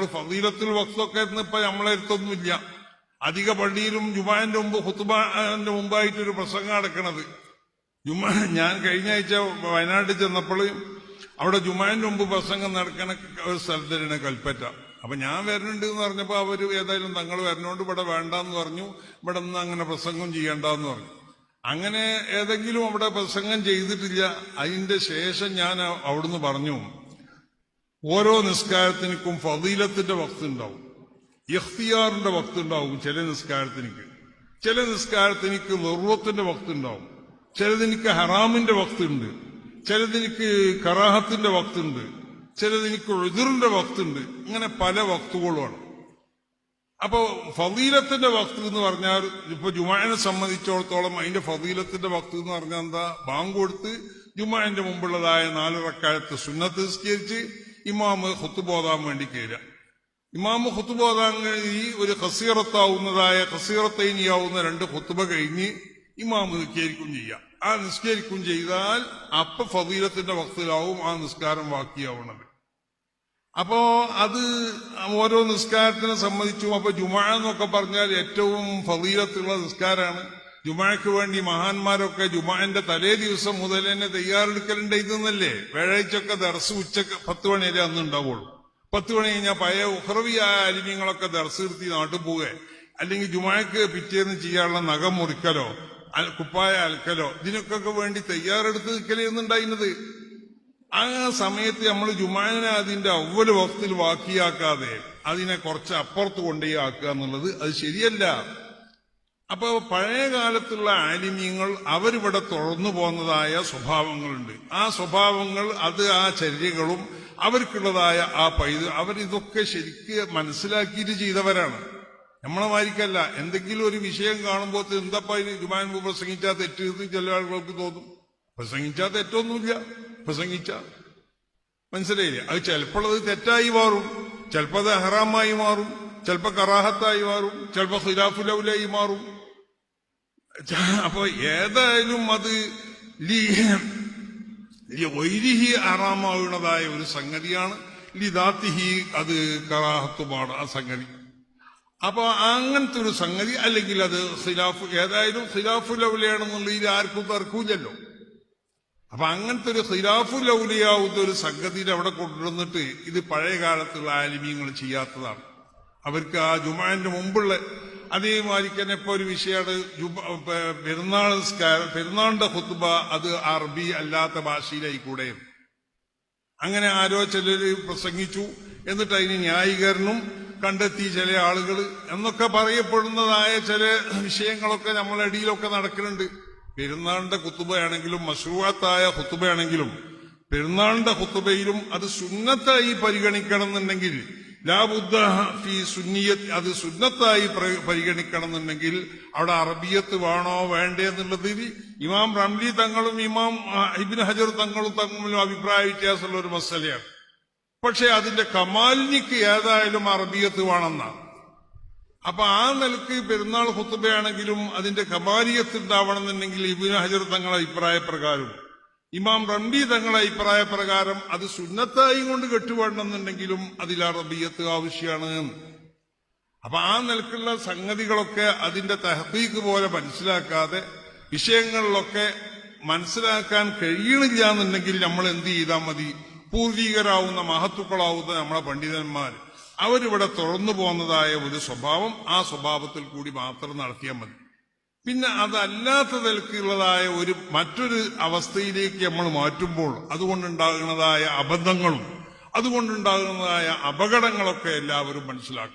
നമ്മൾ ഫതീലത്തുൽ വക്സൊക്കെ ഇപ്പൊ നമ്മളെ അടുത്തൊന്നുമില്ല. അധിക പള്ളിയിലും ജുമാന്റെ മുമ്പ് ഹുത്തുബാന്റെ മുമ്പായിട്ട് ഒരു പ്രസംഗം നടക്കണത്. ജുമാ ഞാൻ കഴിഞ്ഞ ആഴ്ച വയനാട്ടിൽ ചെന്നപ്പോൾ അവിടെ ജുമാന്റെ മുമ്പ് പ്രസംഗം നടക്കണ ഒരു സ്ഥലത്തിനാണ് കൽപ്പറ്റ. അപ്പൊ ഞാൻ വരുന്നുണ്ട് എന്ന് പറഞ്ഞപ്പോ അവർ ഏതായാലും തങ്ങൾ വരണോണ്ട് ഇവിടെ വേണ്ടെന്ന് പറഞ്ഞു. ഇവിടെ നിന്ന് അങ്ങനെ പ്രസംഗം ചെയ്യണ്ടെന്ന് പറഞ്ഞു. അങ്ങനെ ഏതെങ്കിലും അവിടെ പ്രസംഗം ചെയ്തിട്ടില്ല. അതിന്റെ ശേഷം ഞാൻ അവിടുന്ന് പറഞ്ഞു. ഓരോ നിസ്കാരത്തിനും ഫതീലത്തിന്റെ വക്തുണ്ടാവും. ഇഖ്തിയാറിന്റെ വക്തുണ്ടാവും ചില നിസ്കാരത്തിനിക്ക്. ചില നിസ്കാരത്തിനിക്ക് നിർവത്തിന്റെ വക്തുണ്ടാവും. ചിലതിനിക്ക് ഹറാമിന്റെ വക്തുണ്ട്. ചിലതിനിക്ക് കറാഹത്തിന്റെ വക്തുണ്ട്. ചിലതിനിക്ക് എതിറിന്റെ വക്തുണ്ട്. ഇങ്ങനെ പല വക്തുകളുമാണ്. അപ്പോൾ ഫതീലത്തിന്റെ വക്ത് എന്ന് പറഞ്ഞാൽ ഇപ്പൊ ജുമാനെ സംബന്ധിച്ചിടത്തോളം അതിന്റെ ഫതീലത്തിന്റെ വക്ത് എന്ന് പറഞ്ഞാൽ എന്താ? ബാങ്ക് കൊടുത്ത് ജുമാന്റെ മുമ്പുള്ളതായ നാല് സുന്നത്ത് നിസ്കരിച്ച് ഇമാമ് ഹുത്തുബോധാൻ വേണ്ടി കയറുക ഇമാമ് ഹുത്തുബോധാൻ ഈ ഒരു ഹസീറത്താവുന്നതായ ഹസീറത്തൈനിയാവുന്ന രണ്ട് ഹുത്തുബ കഴിഞ്ഞ് ഇമാമ് നിസ്കരിക്കും ചെയ്യാം ആ നിസ്കരിക്കും ചെയ്താൽ അപ്പൊ ഫതീലത്തിന്റെ വക്തിലാവും ആ നിസ്കാരം വാക്കിയാവണത് അപ്പോ അത് ഓരോ നിസ്കാരത്തിനെ സംബന്ധിച്ചും അപ്പൊ ജുമാ എന്നൊക്കെ പറഞ്ഞാൽ ഏറ്റവും ഫതീലത്തുള്ള നിസ്കാരമാണ് ജുമാക്ക് വേണ്ടി മഹാന്മാരൊക്കെ ജുമാന്റെ തലേ ദിവസം മുതൽ തന്നെ തയ്യാറെടുക്കലുണ്ട് ഇതെന്നല്ലേ? വ്യാഴാഴ്ചയൊക്കെ ദർസ് ഉച്ചയ്ക്ക് പത്ത് മണി വരെ അന്ന് ഉണ്ടാവുള്ളൂ. പത്ത് മണി കഴിഞ്ഞാൽ പഴയ ഉഹ്റവിയായ അലിമ്യങ്ങളൊക്കെ ദർസ് നിർത്തി നാട്ടിൽ പോവുക. അല്ലെങ്കിൽ ജുമാക്ക് പിറ്റേന്ന് ചെയ്യാനുള്ള നഖം മുറിക്കലോ കുപ്പായ അൽക്കലോ ഇതിനൊക്കെ വേണ്ടി തയ്യാറെടുത്ത് നിൽക്കലെന്നുണ്ടായിരുന്നത് ആ സമയത്ത് നമ്മൾ ജുമാനെ അതിന്റെ അവൽ വക്തിൽ വാക്കിയാക്കാതെ അതിനെ കുറച്ച് അപ്പുറത്ത് കൊണ്ടുപോയി ആക്കുക എന്നുള്ളത് അത് ശരിയല്ല. അപ്പൊ പഴയ കാലത്തുള്ള ആലിമ്യങ്ങൾ അവരിവിടെ തുറന്നു പോകുന്നതായ സ്വഭാവങ്ങളുണ്ട്. ആ സ്വഭാവങ്ങൾ അത് ആ ചര്യകളും അവർക്കുള്ളതായ ആ പൈത് അവരിതൊക്കെ ശരിക്ക് മനസ്സിലാക്കിയിട്ട് ചെയ്തവരാണ്. നമ്മളെ മാതിരിക്കല്ല എന്തെങ്കിലും ഒരു വിഷയം കാണുമ്പോൾ എന്താ ജുമാൻ പ്രസംഗിച്ചാൽ തെറ്റീന്ന് ചില ആളുകൾക്ക് തോന്നും. പ്രസംഗിച്ചാൽ തെറ്റൊന്നുമില്ല. പ്രസംഗിച്ച. മനസ്സിലായില്ലേ? അത് ചിലപ്പോൾ അത് തെറ്റായി മാറും. ചിലപ്പോൾ അത് ഹറാമായി മാറും. ചിലപ്പോൾ കറാഹത്തായി മാറും. ചിലപ്പോൾ ഖിലാഫുലൗലായി മാറും. അപ്പൊ ഏതായാലും അത് ഒരിഹി ആറാമാവുന്നതായ ഒരു സംഗതിയാണ്. ലിദാത്തിഹി അത് കറാഹത്തുമാണ് ആ സംഗതി. അപ്പൊ അങ്ങനത്തെ ഒരു സംഗതി അല്ലെങ്കിൽ അത് സിലാഫു ഏതായാലും ഖിലാഫു ലൗലയാണെന്നുള്ളതിൽ ആർക്കും തർക്കൂലല്ലോ അപ്പൊ അങ്ങനത്തെ ഒരു ഖിലാഫു ലൗലിയാവുന്ന ഒരു സംഗതിയിൽ അവിടെ കൊണ്ടുവന്നിട്ട് ഇത് പഴയ കാലത്തുള്ള ആലിമീങ്ങൾ ചെയ്യാത്തതാണ്. അവർക്ക് ആ ജുമാന്റെ മുമ്പുള്ള അതേമാതിരി തന്നെ ഇപ്പൊ ഒരു വിഷയമാണ്. പെരുന്നാൾ പെരുന്നാളിന്റെ ഹുത്തുബ അത് അറബി അല്ലാത്ത ഭാഷയിലായിക്കൂടെ? അങ്ങനെ ആരോ ചിലര് പ്രസംഗിച്ചു. എന്നിട്ട് അതിന് ന്യായീകരണം കണ്ടെത്തി ചില ആളുകൾ എന്നൊക്കെ പറയപ്പെടുന്നതായ ചില വിഷയങ്ങളൊക്കെ നമ്മളെ ഇടയിലൊക്കെ നടക്കുന്നുണ്ട്. പെരുന്നാളിന്റെ കുത്തുബയാണെങ്കിലും മഷൂവാത്തായ കുത്തുബയാണെങ്കിലും പെരുന്നാളിന്റെ കുത്തുബയിലും അത് സുന്നത്തായി പരിഗണിക്കണം എന്നുണ്ടെങ്കിൽ ലാബുദ്ധ ഫി സുന്നിയത്ത്. അത് സുന്നത്തായി പരിഗണിക്കണം എന്നുണ്ടെങ്കിൽ അവിടെ അറബിയത്ത് വേണോ വേണ്ടേ എന്നുള്ളത് ഇമാം റംലി തങ്ങളും ഇമാം ഇബിൻ ഹജർ തങ്ങളും തമ്മിലും അഭിപ്രായ വ്യത്യാസമുള്ള ഒരു മസലയാണ്. പക്ഷെ അതിന്റെ കമാലിനിക്ക് ഏതായാലും അറബിയത്ത് വേണമെന്നാണ്. അപ്പൊ ആ നിലയ്ക്ക് പെരുന്നാൾ ഹുത്തുബയാണെങ്കിലും അതിന്റെ കമാലിയത്ത് ഉണ്ടാവണമെന്നുണ്ടെങ്കിൽ ഇബിൻ ഹജർ തങ്ങളുടെ അഭിപ്രായ പ്രകാരം ഇമാം റംബി തങ്ങളെ അഭിപ്രായ പ്രകാരം അത് സുന്നത്തായി കൊണ്ട് കെട്ടുവേണമെന്നുണ്ടെങ്കിലും അതിൽ അറബിയത്ത് ആവശ്യമാണ്. അപ്പൊ ആ നിലക്കുള്ള സംഗതികളൊക്കെ അതിന്റെ തഹബീക്ക് പോലെ മനസ്സിലാക്കാതെ വിഷയങ്ങളിലൊക്കെ മനസ്സിലാക്കാൻ കഴിയണില്ല എന്നുണ്ടെങ്കിൽ നമ്മൾ എന്ത് ചെയ്താൽ മതി പൂർവീകരാവുന്ന മഹത്തുക്കളാവുന്ന നമ്മളെ പണ്ഡിതന്മാർ അവരിവിടെ തുറന്നു പോകുന്നതായ ഒരു സ്വഭാവം ആ സ്വഭാവത്തിൽ കൂടി മാത്രം നടത്തിയാൽ മതി പിന്നെ അതല്ലാത്ത നിലക്കുള്ളതായ ഒരു മറ്റൊരു അവസ്ഥയിലേക്ക് നമ്മൾ മാറ്റുമ്പോൾ അതുകൊണ്ടുണ്ടാകുന്നതായ അബദ്ധങ്ങളും അതുകൊണ്ടുണ്ടാകുന്നതായ അപകടങ്ങളൊക്കെ എല്ലാവരും മനസ്സിലാക്കും.